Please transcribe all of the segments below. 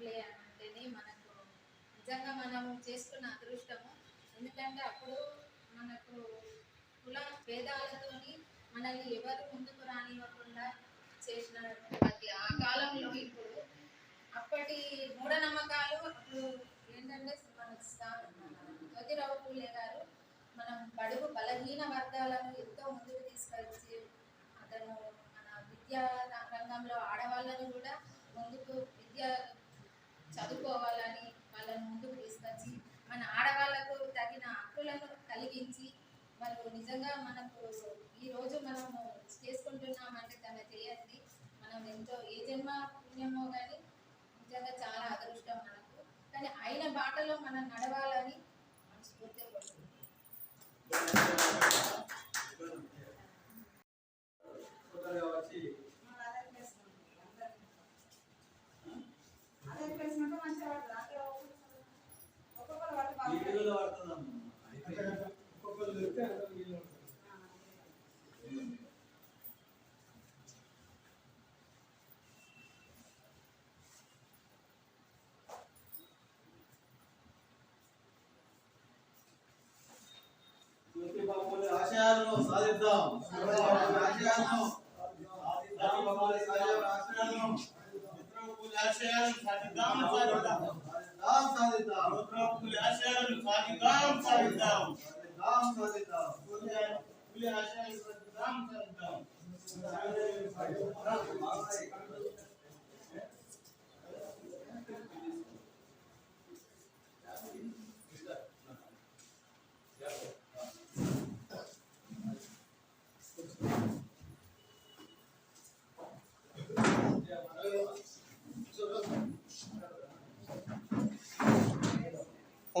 అంటే మనకు నిజంగా మనం చేసుకున్న అదృష్టము. ఎందుకంటే అప్పుడు మనకు కుల భేదాలతోని మనల్ని ఎవరు ముందుకు రానివ్వకుండా చేసిన ఆ కాలంలో ఇప్పుడు అప్పటి మూఢనమ్మకాలు అప్పుడు ఏంటంటే మన జ్యోతిరావు పూలే గారు మనం బడుగు బలహీన వర్గాలను ఎంతో ముందుకు తీసుకొచ్చి అతను మన విద్యా రంగంలో ఆడవాళ్ళని కూడా ముందుకు విద్య చదువుకోవాలని వాళ్ళని ముందుకు తీసుకొచ్చి మన ఆడవాళ్ళకు తగిన హక్కులను కలిగించి వాళ్ళు నిజంగా మనకు ఈ రోజు మనము చేసుకుంటున్నామంటే తన చేయండి మనం ఎంతో ఏ జన్మ పుణ్యమో కానీ నిజంగా చాలా అదృష్టం మనకు కానీ బాటలో మనం నడవాలని సాధిద్దాం జ్యోతిబాబుల ఆశయాలను ఆశయాలను సాధిద్దాం సాధిద్దాం సాధిద్దాం ఆశయాలను సాధిద్దాం సాధిద్దాం సాధిద్దాం సాధిద్దాం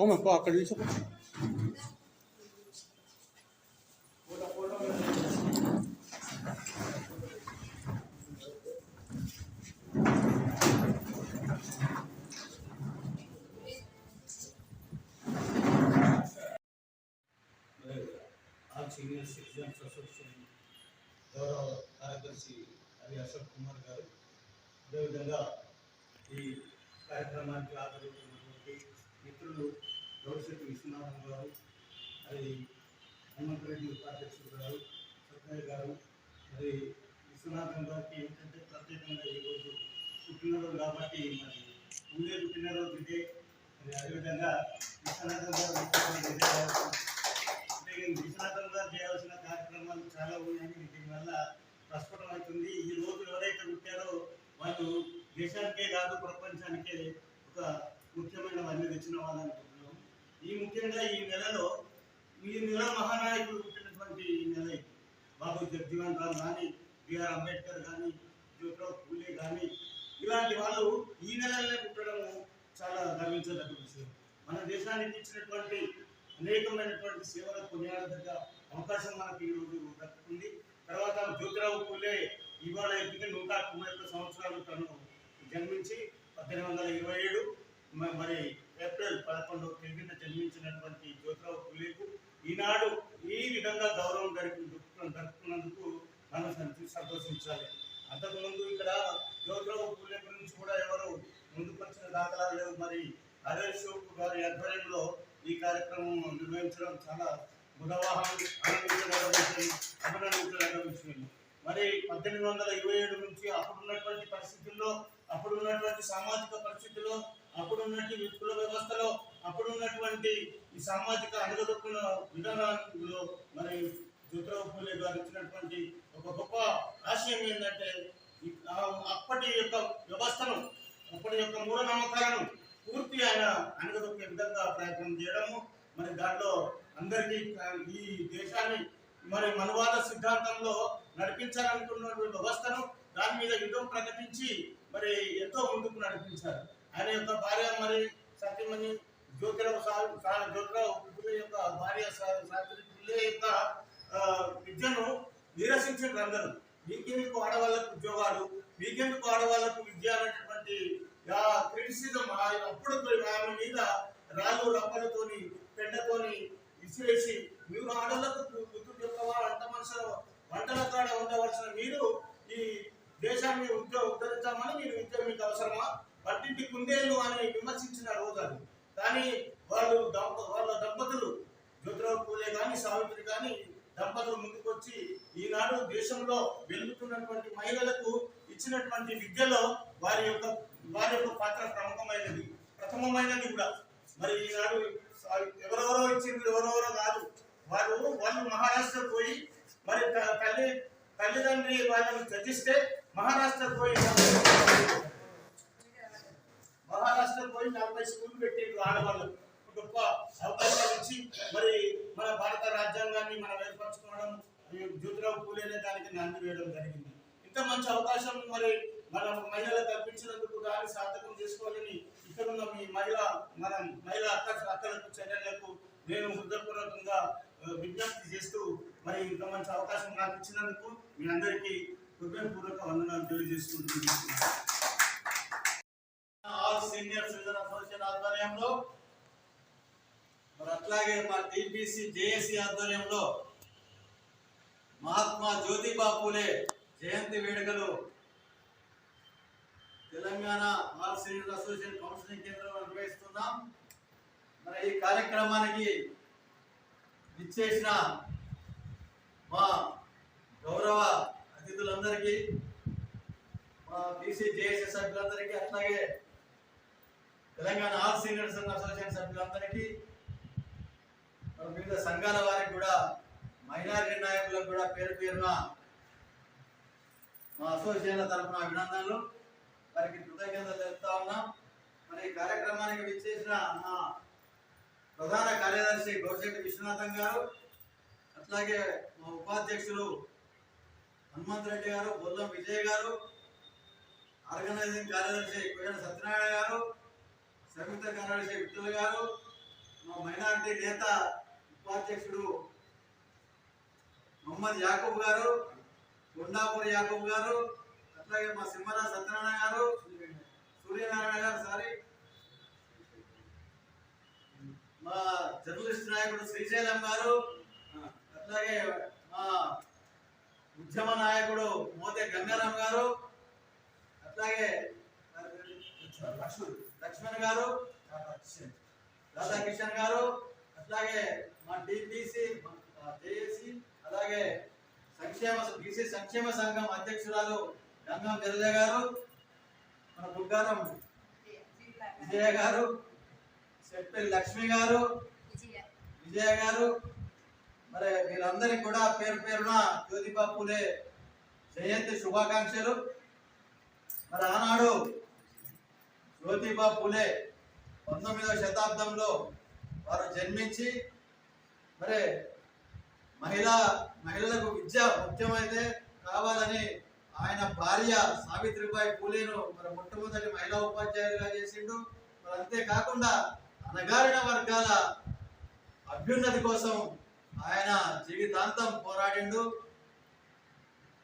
ఆశయాలను సాధిద్దాం సాధిద్దాం అవునా పో అక్కడ తీసుకో ఆల్ సీనియర్ సిటిజన్స్ అసోసియేషన్ గౌరవ కార్యదర్శి హరి అశోక్ కుమార్ గారు అదేవిధంగా ఈ కార్యక్రమానికి హాజరవుతున్నటువంటి మిత్రులు గౌరశెట్టి విశ్వనాథన్ గారు మరి హనుమంత్ రెడ్డి ఉపాధ్యక్షుడు గారు సత్యయ్య గారు మరి విశ్వనాథన్ గారికి ఏంటంటే ప్రత్యేకంగా ఈరోజు పుట్టినరోజు కాబట్టి మరి ముందే పుట్టినరోజు ఇదే. మరి అదేవిధంగా విశ్వనాథన్ గారు పుట్టినరోజు విశ్వనాథన్ గారు చేయాల్సిన కార్యక్రమాలు చాలా ఉన్నాయని దీనివల్ల ప్రస్ఫుటం అవుతుంది. ఈ రోజు ఎవరైతే పుట్టారో వాళ్ళు దేశానికే కాదు ప్రపంచానికే ఒక ముఖ్యమైనవన్నీ తెచ్చిన వాళ్ళు ఈ ముఖ్యంగా ఈ నెలలో ఈ నెల మహానాయకుడు పుట్టినటువంటి ఈ నెల బాబు జగ్జీవన్ రామ్ కానీ బిఆర్ అంబేద్కర్ కానీ జ్యోతిరావు పూలే కానీ ఇలాంటి వాళ్ళు ఈ నెలలోనే పుట్టడం చాలా గర్వించదగ్గ విషయం. మన దేశానికి ఇచ్చినటువంటి అనేకమైనటువంటి సేవలకు కొనియాడదగ్గ అవకాశం మనకి ఈ రోజు దక్కుతుంది. తర్వాత జ్యోతిరావు పూలే ఇవాళ ఎప్పటికీ నూట తొంభై ఒక్క సంవత్సరాలు తను జన్మించి పద్దెనిమిది వందల ఇరవై ఏడు మరి ఏప్రిల్ పదకొండవ తేదీన జన్మించినటువంటి జ్యోతిరావు పులేకు ఈనాడు ఈ విధంగా గౌరవం గడిపి దక్కుతున్నందుకు మనం సంతోషించాలి. అంతకుముందు ఇక్కడ జ్యోతిరావు పులే గురించి కూడా ఎవరు ముందుకు వచ్చిన దాఖలాలు లేవు. మరి హరీష్ శివకు గారి ఆధ్వర్యంలో ఈ కార్యక్రమం నిర్వహించడం చాలా బుధవాహం అభినందించదగ్గ విషయం. మరి పద్దెనిమిది వందల ఇరవై ఏడు నుంచి అప్పుడున్నటువంటి పరిస్థితుల్లో అప్పుడున్నటువంటి సామాజిక పరిస్థితుల్లో అప్పుడున్నటువంటి కుల వ్యవస్థలో అప్పుడున్నటువంటి ఈ సామాజిక అణగదొక్కుల విధానంలో మరి జ్యోతిరావు పూలే గారు ఇచ్చినటువంటి ఒక గొప్ప ఆశయం ఏంటంటే ఆ అప్పటి యొక్క వ్యవస్థను అప్పటి యొక్క మూఢనమ్మకాలను పూర్తి ఆయన అణగదొక్కే విధంగా ప్రయత్నం చేయడము మరి దాంట్లో అందరికీ ఈ దేశాన్ని మరి మనువాద సిద్ధాంతంలో నడిపించాలనుకున్నటువంటి వ్యవస్థను దాని మీద యుద్ధం ప్రకటించి మరి ఎంతో ముందుకు నడిపించారు. ఆయన యొక్క భార్య మరి సత్యమని జ్యోతిరావు జ్యోతిరావు పుల్లే యొక్క భార్య సా- యొక్క విద్యను నిరసించారు అందరూ మీకెందుకు ఆడవాళ్ళకు ఉద్యోగాలు? మీకెందుకు ఆడవాళ్ళకు విద్య అనేటటువంటి క్రిటిసిజం? అప్పుడు ఆమె మీద రాళ్ళు రప్పలతోని పెండతోని విసిరేసి మీరు ఆడవాళ్ళకు బుద్ధుడు చెప్పవా వంట మనుషుల వంటల కాడ ఉండవలసిన మీరు ఈ దేశాన్ని ఉద్యోగ ఉద్ధరించామని మీరు విద్య మీకు అవసరమా? పట్టింటి కుందేళ్ళు అని విమర్శించిన రోజు అది. కానీ వాళ్ళు దంప వాళ్ళ దంపతులు జ్యోతిరావు పూలే కానీ సావిత్రి కానీ దంపతులు ముందుకొచ్చి ఈనాడు దేశంలో వెలుగుతున్నటువంటి మహిళలకు ఇచ్చినటువంటి విద్యలో వారి యొక్క వారి యొక్క పాత్ర ప్రముఖమైనది. ప్రథమమైనది కూడా. మరి ఈనాడు ఎవరెవరో ఇచ్చింది ఎవరెవరో కాదు. వారు వాళ్ళు మహారాష్ట్ర పోయి మరి త- తల్లి తల్లిదండ్రి వాళ్ళని త్యజిస్తే మహారాష్ట్ర పోయి మహారాష్ట్ర పోయి నలభై స్కూల్ పెట్టిండ్రు ఆడవాళ్ళకు గొప్ప అవకాశాలు ఇచ్చి మరి మన భారత రాజ్యాంగాన్ని మనం ఏర్పరచుకోవడం జ్యోతిరావు పూలేనే దానికి నాంది వేయడం జరిగింది. ఇంత మంచి అవకాశం మరి మన మహిళలకు కల్పించినందుకు దాన్ని సార్థకం చేసుకోవాలని ఇక్కడ ఉన్న మీ మహిళ మన మహిళా అక్క అక్కలకు చర్యలకు నేను హృదయపూర్వకంగా విజ్ఞప్తి చేస్తూ మరి ఇంత మంచి అవకాశం నాకు ఇచ్చినందుకు మీ అందరికీ హృదయపూర్వక వందనాలు తెలియజేసుకుంటున్నాను సీనియర్ సిటిజన్ అసోసియేషన్ ఆధ్వర్యంలో మరి అట్లాగే మా టీపీసీ జేఏసీ ఆధ్వర్యంలో మహాత్మా జ్యోతిబా పూలే జయంతి వేడుకలు Telangana all senior association counselling కేంద్రంలో నిర్వహిస్తున్నాం. మరి ఈ కార్యక్రమానికి ఇచ్చేసిన మా గౌరవ అతిథులందరికీ మా బీసీ జేఏసీ సభ్యులందరికీ అట్లాగే తెలంగాణ ఆల్ సీనియర్ సంఘ అసోసియేషన్ సభ్యులందరికీ వివిధ సంఘాల వారికి కూడా మైనారిటీ నాయకులకు కూడా పేరు పేరున మా అసోసియేషన్ల తరఫున అభినందనలు. వారికి కృతజ్ఞతలు తెలుపుతా ఉన్నాం. మరి ఈ కార్యక్రమానికి విచ్చేసిన మా ప్రధాన కార్యదర్శి గౌశెట్టి విశ్వనాథం గారు అట్లాగే మా ఉపాధ్యక్షులు హనుమంత్ రెడ్డి గారు బొల్లం విజయ్ గారు ఆర్గనైజింగ్ కార్యదర్శి కోయన సత్యనారాయణ గారు సమిత కార్యదర్శి విఠల్ గారు మా మైనారిటీ నేత ఉపాధ్యక్షుడు మొహమ్మద్ యాకూబ్ గారు కొండాపూర్ యాకూబ్ గారు అట్లాగే మా సింహరా సత్యనారాయణ గారు సూర్యనారాయణ గారు సారీ. మా జర్నలిస్ట్ నాయకుడు శ్రీశైలం గారు అట్లాగే మా ఉద్యమ నాయకుడు మోతే గంగారాం గారు అట్లాగే లక్ష్మణ్ గారు రాధాకిషన్ గారు అట్లాగే మా డిపిసి జేఏసి అలాగే సంక్షేమ బీసీ సంక్షేమ సంఘం అధ్యక్షురాలు గంగం జరజ గారు మన బుగ్గారం విజయ గారు చెప్పి లక్ష్మి గారు విజయ గారు మరి వీరందరికీ కూడా పేరు పేరున జ్యోతిబా పూలే జయంతి శుభాకాంక్షలు. మరి ఆనాడు జ్యోతిబా పూలే పంతొమ్మిదవ శతాబ్దంలో వారు జన్మించి మరి మహిళా మహిళలకు విద్య ముఖ్యమైతే కావాలని ఆయన భార్య సావిత్రిబాయి పూలేను మరి మొట్టమొదటి మహిళా ఉపాధ్యాయులుగా చేసిండు. మరి అంతేకాకుండా అణగారిన వర్గాల అభ్యున్నతి కోసం ఆయన జీవితాంతం పోరాడిండు.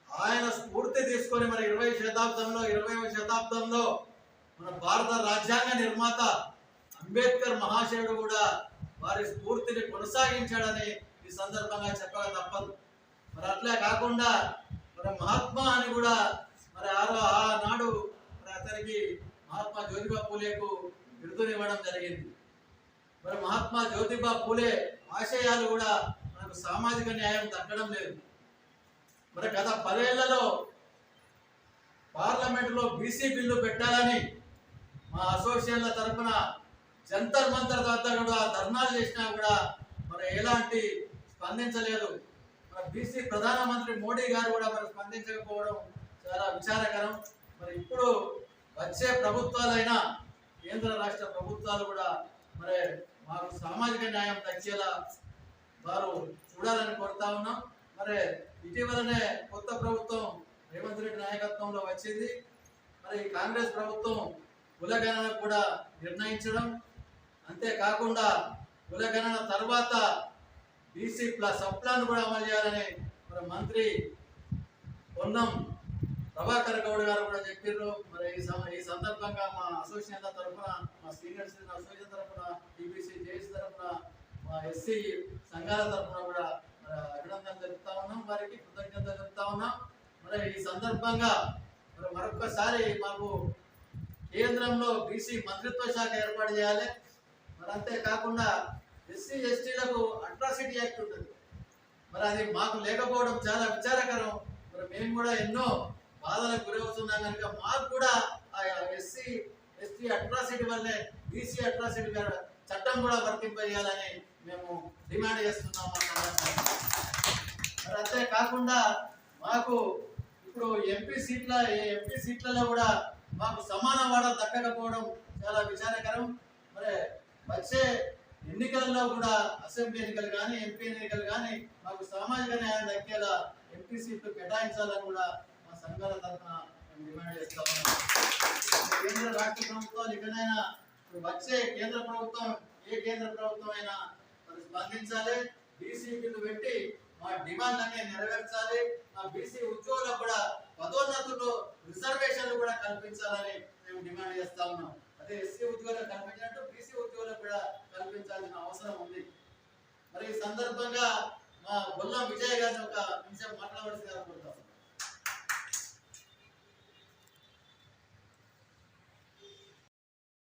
ఆయన స్ఫూర్తి తీసుకొని మరి ఇరవై శతాబ్దంలో ఇరవై శతాబ్దంలో మన భారత రాజ్యాంగ నిర్మాత అంబేద్కర్ మహాశయుడు కూడా వారి స్ఫూర్తిని కొనసాగించాడని ఈ సందర్భంగా చెప్పక తప్పదు. మరి అట్లే కాకుండా మరి మహాత్మా అని కూడా మరి ఆరో ఆనాడు మరి అతనికి మహాత్మా జ్యోతిబా పూలేకు బిరుదునివ్వడం జరిగింది. మరి మహాత్మా జ్యోతిబా పూలే ఆశయాలు కూడా మనకు సామాజిక న్యాయం తగ్గడం లేదు. మరి గత పదేళ్ళలో పార్లమెంటులో బీసీ బిల్లు పెట్టాలని మా అసోసియేషన్ల తరఫున జంతర్ మంతర్ వద్ద కూడా ధర్నాలు చేసినా కూడా మరి ఎలాంటి స్పందించలేదు. మరి బీసీ ప్రధానమంత్రి మోడీ గారు కూడా మరి స్పందించకపోవడం చాలా విచారకరం. మరి ఇప్పుడు వచ్చే ప్రభుత్వాలైనా కేంద్ర రాష్ట్ర ప్రభుత్వాలు కూడా మరి మాకు సామాజిక న్యాయం దక్కేలా వారు చూడాలని కోరుతా ఉన్నాం. మరి ఇటీవలనే కొత్త ప్రభుత్వం రేవంత్ రెడ్డి నాయకత్వంలో వచ్చింది. మరి కాంగ్రెస్ ప్రభుత్వం కులగణన కూడా నిర్ణయించడం అంతేకాకుండా కులగణన తర్వాత బీసీ ప్లస్ అప్లాన్ కూడా అమలు చేయాలని మరి మంత్రి పొన్నం ప్రభాకర్ గౌడ్ గారు కూడా చెప్పారు మరి ఈ సమ ఈ సందర్భంగా మా అసోసియేషన్ తరఫున మా సీనియర్ సిటిజన్ అసోసియేషన్ తరఫున టీబీసీ జేఎస్ తరఫున మా ఎస్సీ సంఘాల తరఫున కూడా మరి అభినందనలు తెలుపుతా ఉన్నాం. వారికి కృతజ్ఞతలు తెలుపుతా ఉన్నాం. మరి ఈ సందర్భంగా మరి మరొకసారి మాకు కేంద్రంలో బీసీ మంత్రిత్వ శాఖ ఏర్పాటు చేయాలి. మరి అంతేకాకుండా ఎస్సీ ఎస్టీలకు అట్రాసిటీ యాక్ట్ ఉంటుంది. మరి అది మాకు లేకపోవడం చాలా విచారకరం. మరి మేము కూడా ఎన్నో బాధలకు గురవుతున్నాం కనుక మాకు కూడా ఆ ఎస్సీ ఎస్టీ అట్రాసిటీ వల్లే బీసీ అట్రాసిటీ చట్టం కూడా వర్తింపజేయాలని మేము డిమాండ్ చేస్తున్నాం ఆ మరి అంతేకాకుండా మాకు ఇప్పుడు ఎంపీ సీట్ల ఈ ఎంపీ సీట్లలో కూడా మాకు సమాన వాడలు దక్కకపోవడం చాలా విచారకరం. మరి వచ్చే ఎన్నికల్లో కూడా అసెంబ్లీ ఎన్నికలు కానీ ఎంపీ ఎన్నికలు కానీ మాకు సామాజిక న్యాయం దక్కేలా ఎంపీ సీట్లు కేటాయించాలని కూడా మా సంఘాల తరఫున మేము డిమాండ్ చేస్తా ఉన్నాం. కేంద్ర రాష్ట్ర ప్రభుత్వాలు ఇకనైనా వచ్చే కేంద్ర ప్రభుత్వం ఏ కేంద్ర ప్రభుత్వం అయినా మరి స్పందించాలి. బీసీ బిల్లు పెట్టి మా డిమాండ్ నెరవేర్చాలి. మా బీసీ ఉద్యోగులకు కూడా పదోన్నతులు రిజర్వేషన్లు కూడా కల్పించాలని మేము డిమాండ్ చేస్తా ఉన్నాం. అదే ఎస్సీ ఉద్యోగులకు కల్పించినట్టు బీసీ ఉద్యోగులకు కూడా కల్పించాల్సిన అవసరం ఉంది. మరి ఈ సందర్భంగా మా బొల్లం విజయ్ గారిని ఒక నిమిషం మాట్లాడవలసి కోరుతాం.